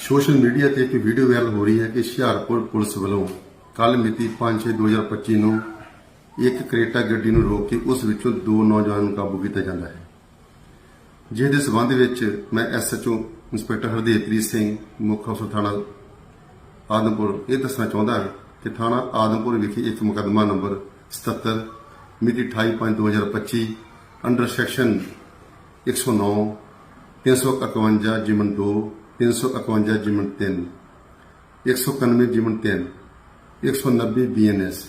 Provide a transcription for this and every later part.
Social media ਤੇ ਇੱਕ video viral ਹੋ ਰਹੀ ਹੈ ਕਿ ਹੁਸ਼ਿਆਰਪੁਰ ਪੁਲਿਸ ਵੱਲੋਂ ਕੱਲ ਮਿਤੀ 5/6/2025 ਨੂੰ ਇੱਕ ਕਰੇਟਾ ਗੱਡੀ ਨੂੰ ਰੋਕ ਕੇ ਉਸ ਵਿੱਚੋਂ ਦੋ ਨੌਜਵਾਨ ਨੂੰ ਕਾਬੂ ਕੀਤਾ ਜਾਂਦਾ ਹੈ। ਜਿਸ ਦੇ ਸਬੰਧ ਵਿੱਚ ਮੈਂ ਐਸਐਚਓ ਇੰਸਪੈਕਟਰ ਹਰਦੇਵਪ੍ਰੀਤ ਸਿੰਘ, ਮੁੱਖ ਅਫਸਰ ਥਾਣਾ ਆਦਮਪੁਰ, ਇਹ ਦੱਸਣਾ ਚਾਹੁੰਦਾ ਹਾਂ ਕਿ ਥਾਣਾ ਆਦਮਪੁਰ ਵਿਖੇ ਇੱਕ ਮੁਕੱਦਮਾ ਨੰਬਰ 77 ਮਿਤੀ 28/2025 ਅੰਡਰ ਸੈਕਸ਼ਨ 109 351 ਜਿਮਨ 2 351 ਜਿਮਨ 3 191 ਜਿਮਨ 3 190 BNS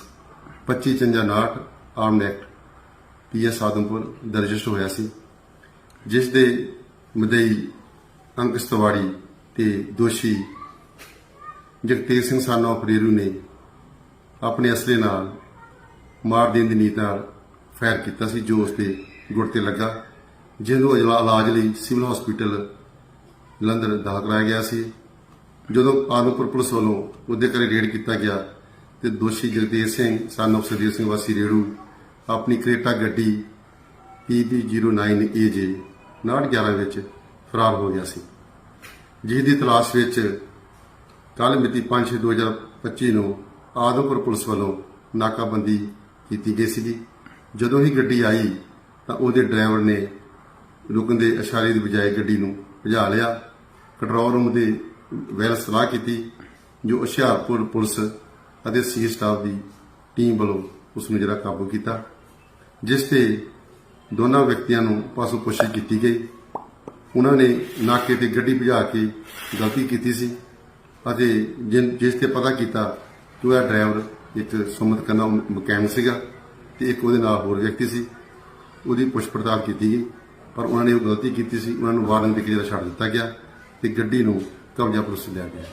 2559 arm act PS Adampur ਦਰਜ ਰਜਿਸਟਰ ਹੋਇਆ ਸੀ, ਜਿਸ ਦੇ ਮਦਈ ਅੰਕਸ ਤਵਾੜੀ ਤੇ ਦੋਸ਼ੀ ਜਗਤੇਜ ਸਿੰਘ ਸਾਨੋ ਫਰੇਰੂ ਨੇ ਆਪਣੇ ਅਸਲੇ ਨਾਲ ਮਾਰ ਦੇਣ ਦੀ ਨੀਤ ਨਾਲ ਫਾਇਰ ਕੀਤਾ ਸੀ, ਜੋ ਉਸ ਤੇ ਗੁੱਟ ਤੇ ਲੱਗਾ, ਜਿਹਨੂੰ ਇਲਾ- ਇਲਾਜ ਲਈ ਸਿਵਲ ਹਸਪੀਟਲ ਜਲੰਧਰ ਦਾਖਲ ਕਰਾਇਆ ਗਿਆ ਸੀ। ਜਦੋਂ ਆਦਮਪੁਰ ਪੁਲਿਸ ਵੱਲੋਂ ਉਹਦੇ ਘਰੇ ਰੇਡ ਕੀਤਾ ਗਿਆ ਤੇ ਦੋਸ਼ੀ ਜਗਦੇਵ ਸਿੰਘ, ਸਨ of ਸਰਦੇਵ ਸਿੰਘ ਵਾਸੀ ਰੇੜੂ, ਆਪਣੀ ਕਰੇਟਾ ਗੱਡੀ PB09AJ 911 ਵਿੱਚ ਫਰਾਰ ਹੋ ਗਿਆ ਸੀ। ਜਿਸ ਦੀ ਤਲਾਸ਼ ਵਿੱਚ ਕੱਲ ਮਿਤੀ 5/6/2025 ਨੂੰ ਆਦਮਪੁਰ ਪੁਲਿਸ ਵੱਲੋਂ ਨਾਕਾਬੰਦੀ ਕੀਤੀ ਗਈ ਸੀ ਜਦੋਂ ਹੀ ਗੱਡੀ ਆਈ ਤਾਂ ਉਹਦੇ ਡਰਾਈਵਰ ਨੇ ਰੁਕਣ ਦੇ ਇਸ਼ਾਰੇ ਦੀ ਬਜਾਏ ਗੱਡੀ ਨੂੰ ਭਜਾ ਲਿਆ। ਕੰਟਰੋਲ ਰੂਮ ਦੇ ਵੈਲ ਸਲਾਹ ਕੀਤੀ, ਜੋ ਹੁਸ਼ਿਆਰਪੁਰ ਪੁਲਿਸ ਅਤੇ ਸੀ ਸਟਾਫ ਦੀ ਟੀਮ ਵੱਲੋਂ ਉਸ ਨੂੰ ਜਿਹੜਾ ਕਾਬੂ ਕੀਤਾ, ਜਿਸ ਤੇ ਦੋਨਾਂ ਵਿਅਕਤੀਆਂ ਨੂੰ ਪਾਸੋਂ ਪੁੱਛਿਸ਼ ਕੀਤੀ ਗਈ। ਉਹਨਾਂ ਨੇ ਨਾਕੇ ਤੇ ਗੱਡੀ ਭਜਾ ਕੇ ਗਲਤੀ ਕੀਤੀ ਸੀ ਅਤੇ ਜਿਸ ਤੇ ਪਤਾ ਕੀਤਾ ਕਿ ਉਹ ਡਰਾਈਵਰ ਇੱਕ ਸੁਮਤ ਕੰਨਾ ਮਕੈਨਿਕ ਸੀਗਾ ਤੇ ਇੱਕ ਉਹਦੇ ਨਾਲ ਹੋਰ ਵਿਅਕਤੀ ਸੀ। ਉਹਦੀ ਪੁੱਛ ਪੜਤਾਲ ਕੀਤੀ ਗਈ। ਪਰ ਉਹਨਾਂ ਨੇ ਉਹ ਗਲਤੀ ਕੀਤੀ ਸੀ, ਉਹਨਾਂ ਨੂੰ ਵਾਰਨਿੰਗ ਦੇ ਕੇ ਜਿਹੜਾ ਛੱਡ ਦਿੱਤਾ ਗਿਆ ਤੇ ਗੱਡੀ ਨੂੰ ਕਬਜ਼ਾ ਪੁਲਿਸ 'ਚ ਲਿਆ ਗਿਆ।